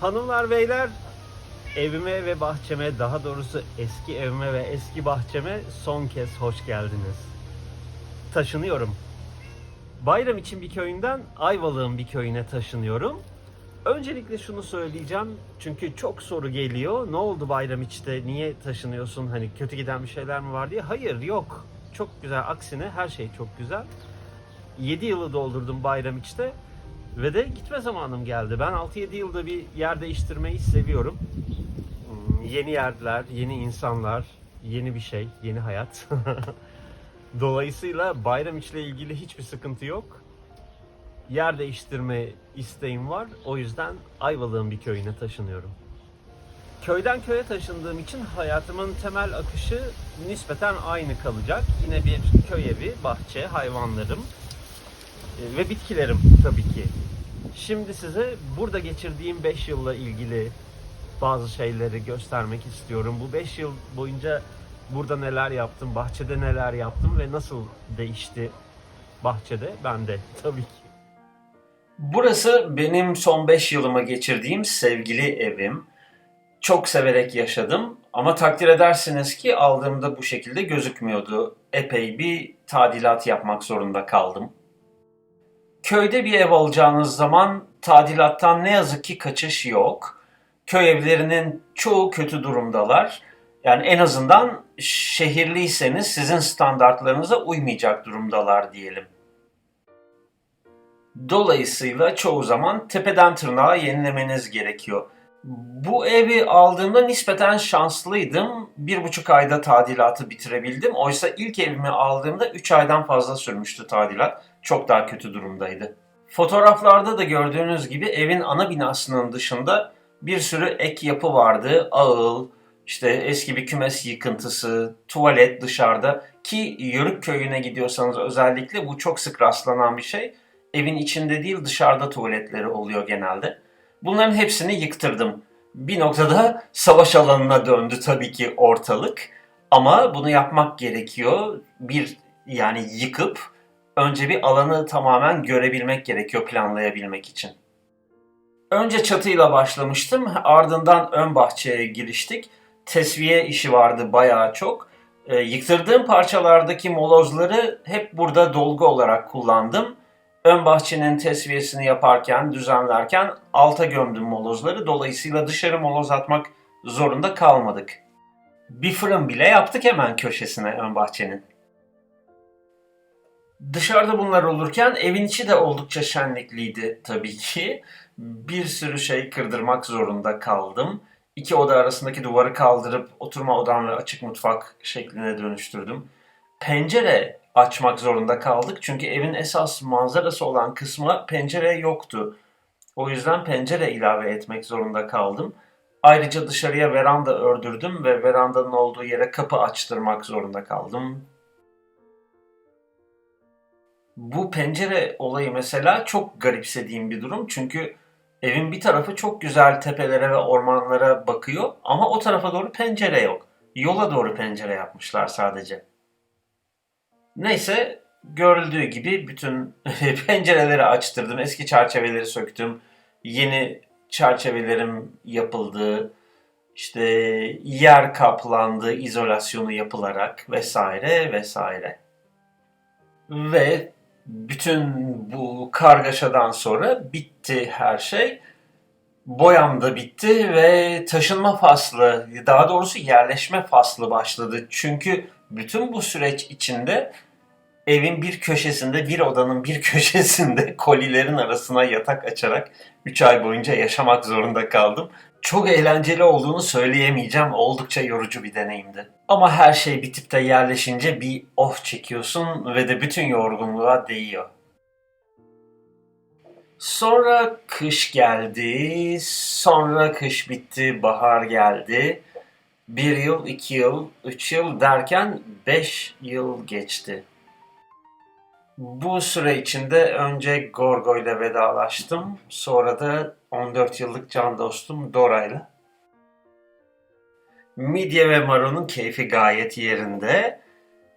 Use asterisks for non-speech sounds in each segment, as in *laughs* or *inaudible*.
Hanımlar beyler evime ve bahçeme daha doğrusu eski evime ve eski bahçeme son kez hoş geldiniz. Taşınıyorum. Bayram için bir köyünden Ayvalık'ın bir köyüne taşınıyorum. Öncelikle şunu söyleyeceğim çünkü çok soru geliyor. Ne oldu bayram içte? Niye taşınıyorsun? Hani kötü giden bir şeyler mi var diye. Hayır yok. Çok güzel. Aksine her şey çok güzel. 7 yılı doldurdum bayram içte. Ve de gitme zamanım geldi. Ben 6-7 yılda bir yer değiştirmeyi seviyorum. Hmm, Yeni yerler, yeni insanlar, yeni bir şey, yeni hayat. *laughs* Dolayısıyla bayram içle ilgili hiçbir sıkıntı yok. Yer değiştirme isteğim var. O yüzden Ayvalık'ın bir köyüne taşınıyorum. Köyden köye taşındığım için hayatımın temel akışı nispeten aynı kalacak. Yine bir köy evi, bahçe, hayvanlarım e, ve bitkilerim tabii ki. Şimdi size burada geçirdiğim 5 yılla ilgili bazı şeyleri göstermek istiyorum. Bu 5 yıl boyunca burada neler yaptım, bahçede neler yaptım ve nasıl değişti bahçede ben de *laughs* tabii ki. Burası benim son 5 yılımı geçirdiğim sevgili evim. Çok severek yaşadım ama takdir edersiniz ki aldığımda bu şekilde gözükmüyordu. Epey bir tadilat yapmak zorunda kaldım. Köyde bir ev alacağınız zaman tadilattan ne yazık ki kaçış yok. Köy evlerinin çoğu kötü durumdalar. Yani en azından şehirliyseniz sizin standartlarınıza uymayacak durumdalar diyelim. Dolayısıyla çoğu zaman tepeden tırnağa yenilemeniz gerekiyor. Bu evi aldığımda nispeten şanslıydım. Bir buçuk ayda tadilatı bitirebildim. Oysa ilk evimi aldığımda 3 aydan fazla sürmüştü tadilat. Çok daha kötü durumdaydı. Fotoğraflarda da gördüğünüz gibi evin ana binasının dışında bir sürü ek yapı vardı. Ağıl, işte eski bir kümes yıkıntısı, tuvalet dışarıda. Ki Yörük köyüne gidiyorsanız özellikle bu çok sık rastlanan bir şey. Evin içinde değil dışarıda tuvaletleri oluyor genelde. Bunların hepsini yıktırdım. Bir noktada savaş alanına döndü tabii ki ortalık. Ama bunu yapmak gerekiyor. Bir yani yıkıp önce bir alanı tamamen görebilmek gerekiyor planlayabilmek için. Önce çatıyla başlamıştım. Ardından ön bahçeye giriştik. Tesviye işi vardı bayağı çok. E, yıktırdığım parçalardaki molozları hep burada dolgu olarak kullandım. Ön bahçenin tesviyesini yaparken, düzenlerken alta gömdüm molozları. Dolayısıyla dışarı moloz atmak zorunda kalmadık. Bir fırın bile yaptık hemen köşesine ön bahçenin. Dışarıda bunlar olurken evin içi de oldukça şenlikliydi tabii ki. Bir sürü şey kırdırmak zorunda kaldım. İki oda arasındaki duvarı kaldırıp oturma odam açık mutfak şekline dönüştürdüm. Pencere açmak zorunda kaldık çünkü evin esas manzarası olan kısmı pencere yoktu. O yüzden pencere ilave etmek zorunda kaldım. Ayrıca dışarıya veranda ördürdüm ve verandanın olduğu yere kapı açtırmak zorunda kaldım. Bu pencere olayı mesela çok garipsediğim bir durum. Çünkü evin bir tarafı çok güzel tepelere ve ormanlara bakıyor ama o tarafa doğru pencere yok. Yola doğru pencere yapmışlar sadece. Neyse görüldüğü gibi bütün *laughs* pencereleri açtırdım. Eski çerçeveleri söktüm. Yeni çerçevelerim yapıldı. İşte yer kaplandı izolasyonu yapılarak vesaire vesaire. Ve bütün bu kargaşadan sonra bitti her şey. Boyam da bitti ve taşınma faslı, daha doğrusu yerleşme faslı başladı. Çünkü bütün bu süreç içinde evin bir köşesinde, bir odanın bir *laughs* köşesinde kolilerin arasına yatak açarak 3 ay boyunca yaşamak zorunda kaldım. Çok eğlenceli olduğunu söyleyemeyeceğim. Oldukça yorucu bir deneyimdi. Ama her şey bitip de yerleşince bir oh çekiyorsun ve de bütün yorgunluğa değiyor. Sonra kış geldi, sonra kış bitti, bahar geldi. Bir yıl, iki yıl, üç yıl derken beş yıl geçti. Bu süre içinde önce Gorgo ile vedalaştım. Sonra da 14 yıllık can dostum Dora'yla. Midye ve Maro'nun keyfi gayet yerinde.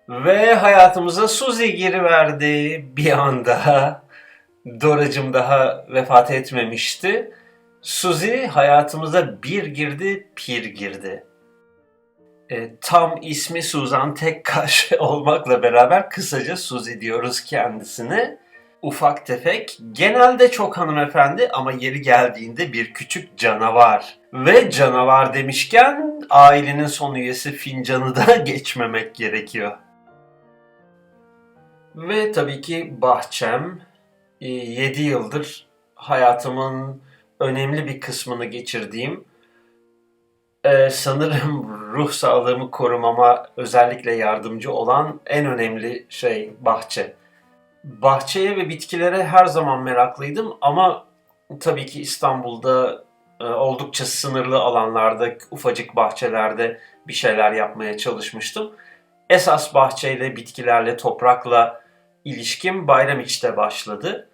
Ve hayatımıza Suzy giriverdi bir anda. Doracım daha vefat etmemişti. Suzy hayatımıza bir girdi, pir girdi. E, tam ismi Suzan Tekkaş *laughs* olmakla beraber kısaca Suzy diyoruz kendisine. Ufak tefek, genelde çok hanımefendi ama yeri geldiğinde bir küçük canavar. Ve canavar demişken ailenin son üyesi Fincan'ı da *laughs* geçmemek gerekiyor. Ve tabii ki bahçem. 7 yıldır hayatımın önemli bir kısmını geçirdiğim, e, sanırım *laughs* ruh sağlığımı korumama özellikle yardımcı olan en önemli şey bahçe. Bahçeye ve bitkilere her zaman meraklıydım ama tabii ki İstanbul'da e, oldukça sınırlı alanlarda, ufacık bahçelerde bir şeyler yapmaya çalışmıştım. Esas bahçeyle, bitkilerle, toprakla ilişkim Bayramiç'te başladı.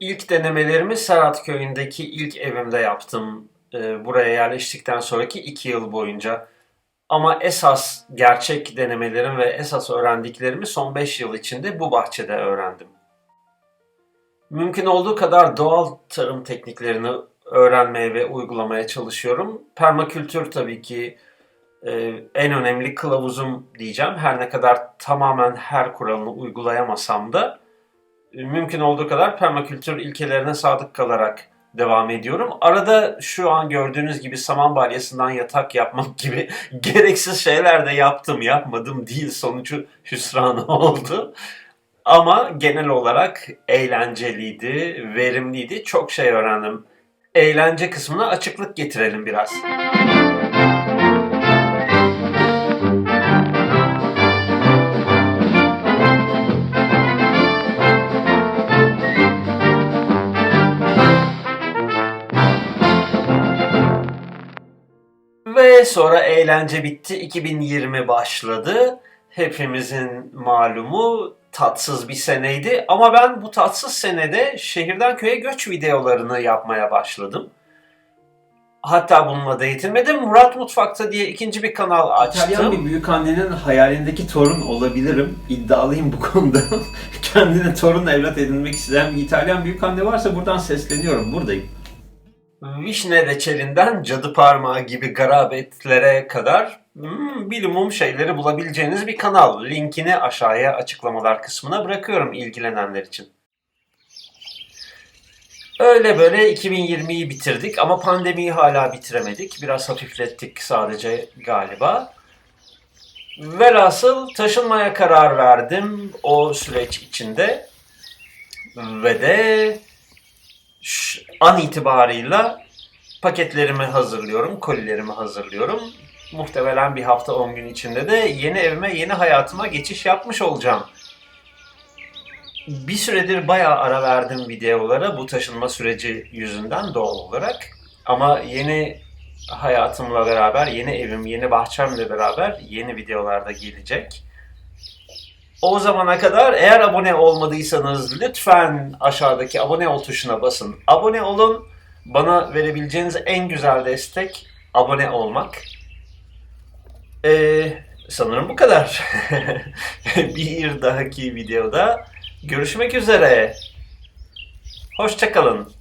İlk denemelerimi Serhat Köyü'ndeki ilk evimde yaptım. E, buraya yerleştikten sonraki iki yıl boyunca. Ama esas gerçek denemelerim ve esas öğrendiklerimi son 5 yıl içinde bu bahçede öğrendim. Mümkün olduğu kadar doğal tarım tekniklerini öğrenmeye ve uygulamaya çalışıyorum. Permakültür tabii ki e, en önemli kılavuzum diyeceğim. Her ne kadar tamamen her kuralını uygulayamasam da e, mümkün olduğu kadar permakültür ilkelerine sadık kalarak devam ediyorum. Arada şu an gördüğünüz gibi saman balyasından yatak yapmak gibi *laughs* gereksiz şeyler de yaptım. Yapmadım değil sonucu hüsran *laughs* oldu. Ama genel olarak eğlenceliydi, verimliydi. Çok şey öğrendim. Eğlence kısmına açıklık getirelim biraz. Sonra eğlence bitti. 2020 başladı. Hepimizin malumu tatsız bir seneydi. Ama ben bu tatsız senede şehirden köye göç videolarını yapmaya başladım. Hatta bununla da yetinmedim. Murat Mutfak'ta diye ikinci bir kanal açtım. İtalyan bir büyük annenin hayalindeki torun olabilirim. İddialıyım bu konuda. *laughs* Kendine torun evlat edinmek isteyen bir İtalyan büyük anne varsa buradan sesleniyorum. Buradayım. Vişne reçelinden cadı parmağı gibi garabetlere kadar hmm, şeyleri bulabileceğiniz bir kanal. Linkini aşağıya açıklamalar kısmına bırakıyorum ilgilenenler için. Öyle böyle 2020'yi bitirdik ama pandemiyi hala bitiremedik. Biraz hafiflettik sadece galiba. Velhasıl taşınmaya karar verdim o süreç içinde. Ve de an itibarıyla paketlerimi hazırlıyorum, kolilerimi hazırlıyorum. Muhtemelen bir hafta 10 gün içinde de yeni evime, yeni hayatıma geçiş yapmış olacağım. Bir süredir bayağı ara verdim videolara bu taşınma süreci yüzünden doğal olarak. Ama yeni hayatımla beraber, yeni evim, yeni bahçemle beraber yeni videolarda gelecek. O zamana kadar eğer abone olmadıysanız lütfen aşağıdaki abone ol tuşuna basın. Abone olun. Bana verebileceğiniz en güzel destek abone olmak. Ee, sanırım bu kadar. *laughs* bir dahaki videoda görüşmek üzere. Hoşçakalın.